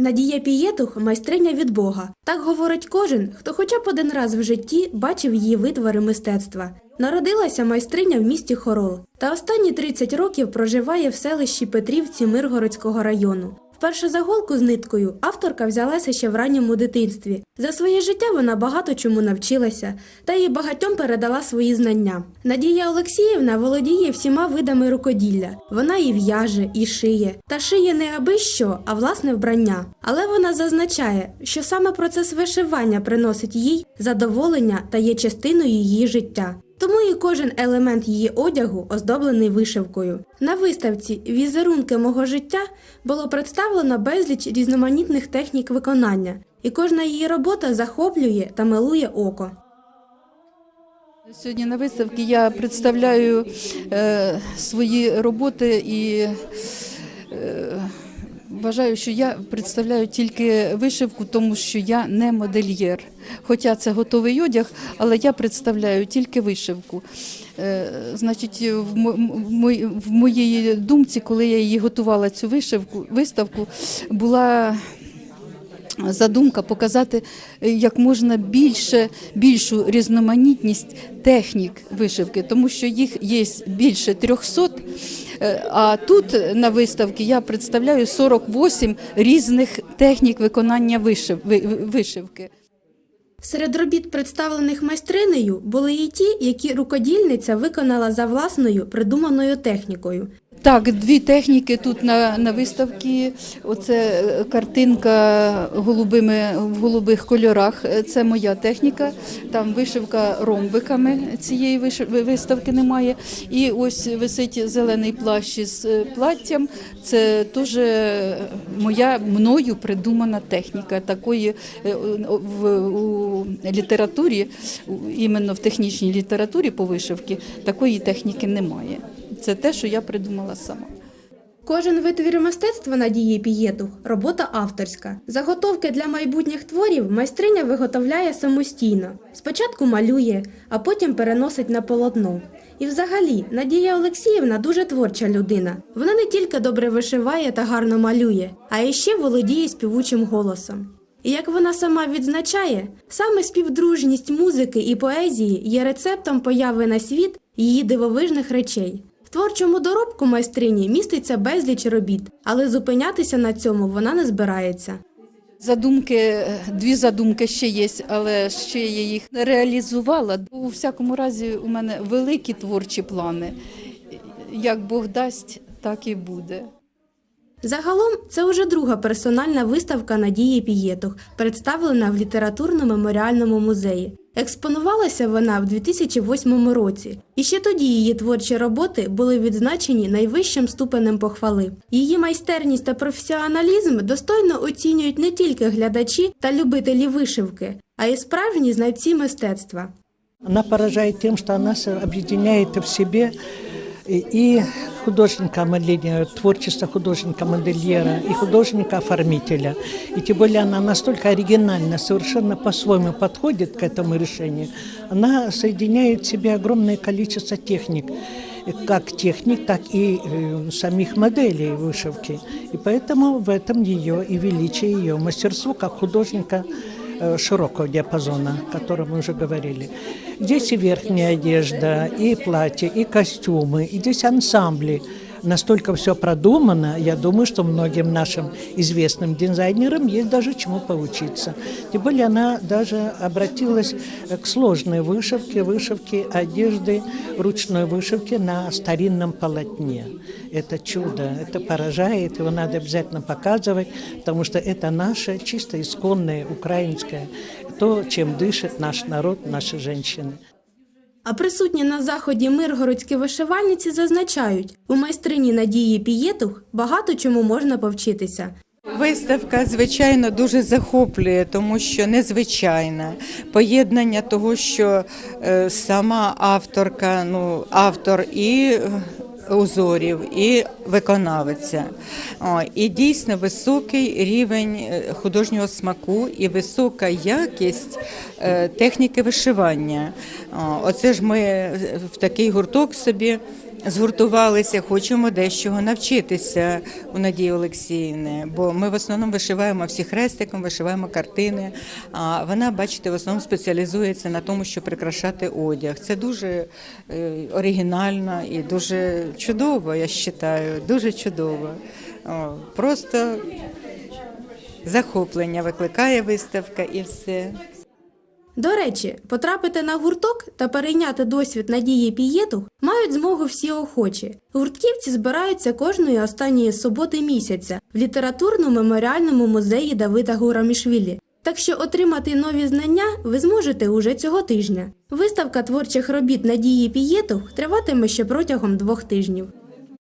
Надія Пієтух майстриня від Бога. Так говорить кожен, хто хоча б один раз в житті бачив її витвори мистецтва. Народилася майстриня в місті Хорол та останні 30 років проживає в селищі Петрівці Миргородського району. Вперше за голку з ниткою авторка взялася ще в ранньому дитинстві. За своє життя вона багато чому навчилася та й багатьом передала свої знання. Надія Олексіївна володіє всіма видами рукоділля. Вона і в'яже, і шиє, та шиє не аби що, а власне вбрання. Але вона зазначає, що саме процес вишивання приносить їй задоволення та є частиною її життя. Тому і кожен елемент її одягу оздоблений вишивкою. На виставці Візерунки мого життя було представлено безліч різноманітних технік виконання, і кожна її робота захоплює та милує око. Сьогодні на виставці я представляю е, свої роботи і е, вважаю, що я представляю тільки вишивку, тому що я не модельєр. Хоча це готовий одяг, але я представляю тільки вишивку. Е, значить, в, мо- в моїй думці, коли я її готувала цю вишивку, виставку, була задумка показати е, як можна більше, більшу різноманітність технік вишивки, тому що їх є більше 300, е, а тут на виставці я представляю 48 різних технік виконання вишив- ви- ви- вишивки. Серед робіт, представлених майстринею, були і ті, які рукодільниця виконала за власною придуманою технікою. Так, дві техніки тут на, на виставці. Оце е, картинка голубими в голубих кольорах. Це моя техніка. Там вишивка ромбиками цієї виставки немає. І ось висить зелений плащ із е, платтям. Це теж моя мною придумана техніка. Такої е, в у літературі, іменно в технічній літературі по вишивці, такої техніки немає. Це те, що я придумала сама. Кожен витвір мистецтва Надії Пієтух – робота авторська. Заготовки для майбутніх творів майстриня виготовляє самостійно. Спочатку малює, а потім переносить на полотно. І взагалі, Надія Олексіївна дуже творча людина. Вона не тільки добре вишиває та гарно малює, а ще володіє співучим голосом. І як вона сама відзначає, саме співдружність музики і поезії є рецептом появи на світ її дивовижних речей. Творчому доробку майстрині міститься безліч робіт, але зупинятися на цьому вона не збирається. Задумки, е, дві задумки ще є, але ще я їх не реалізувала. У всякому разі, у мене великі творчі плани. Як Бог дасть, так і буде. Загалом це вже друга персональна виставка Надії Пієтух, представлена в літературно-меморіальному музеї. Експонувалася вона в 2008 році, і ще тоді її творчі роботи були відзначені найвищим ступенем похвали. Її майстерність та професіоналізм достойно оцінюють не тільки глядачі та любителі вишивки, а й справжні знавці мистецтва. Она поражает тем, что она с- объединяет в себе и художника-модельера, творчество художника-модельера и художника-оформителя. И тем более она настолько оригинально, совершенно по-своему подходит к этому решению. Она соединяет в себе огромное количество техник, как техник, так и э, самих моделей вышивки. И поэтому в этом ее и величие ее мастерство как художника широкого диапазона, о котором мы уже говорили. Здесь и верхняя одежда, и платье, и костюмы, и здесь ансамбли. Настолько все продумано, я думаю, что многим нашим известным дизайнерам есть даже чему поучиться. Тем более она даже обратилась э, к сложной вышивке, вышивке одежды, ручной вышивке на старинном полотне. Это чудо, это поражает, его надо обязательно показывать, потому что это наше чисто исконное украинское, то, чем дышит наш народ, наши женщины. А присутні на заході миргородські вишивальниці зазначають, у майстрині Надії Пієтух багато чому можна повчитися. Виставка, звичайно, дуже захоплює, тому що незвичайна поєднання того, що е, сама авторка, ну автор і е, узорів, і виконавиця. І дійсно високий рівень е, художнього смаку і висока якість е, техніки вишивання. Оце ж ми в такий гурток собі згуртувалися, хочемо дещого навчитися у Надії Олексіївни. Бо ми в основному вишиваємо всі хрестиком, вишиваємо картини. А вона, бачите, в основному спеціалізується на тому, щоб прикрашати одяг. Це дуже е, оригінально і дуже чудово, я вважаю, дуже чудово. Просто захоплення викликає виставка і все. До речі, потрапити на гурток та перейняти досвід Надії Пієтух мають змогу всі охочі. Гуртківці збираються кожної останньої суботи місяця в літературно-меморіальному музеї Давида Гурамішвілі. Так що отримати нові знання ви зможете уже цього тижня. Виставка творчих робіт Надії Пієтух триватиме ще протягом двох тижнів.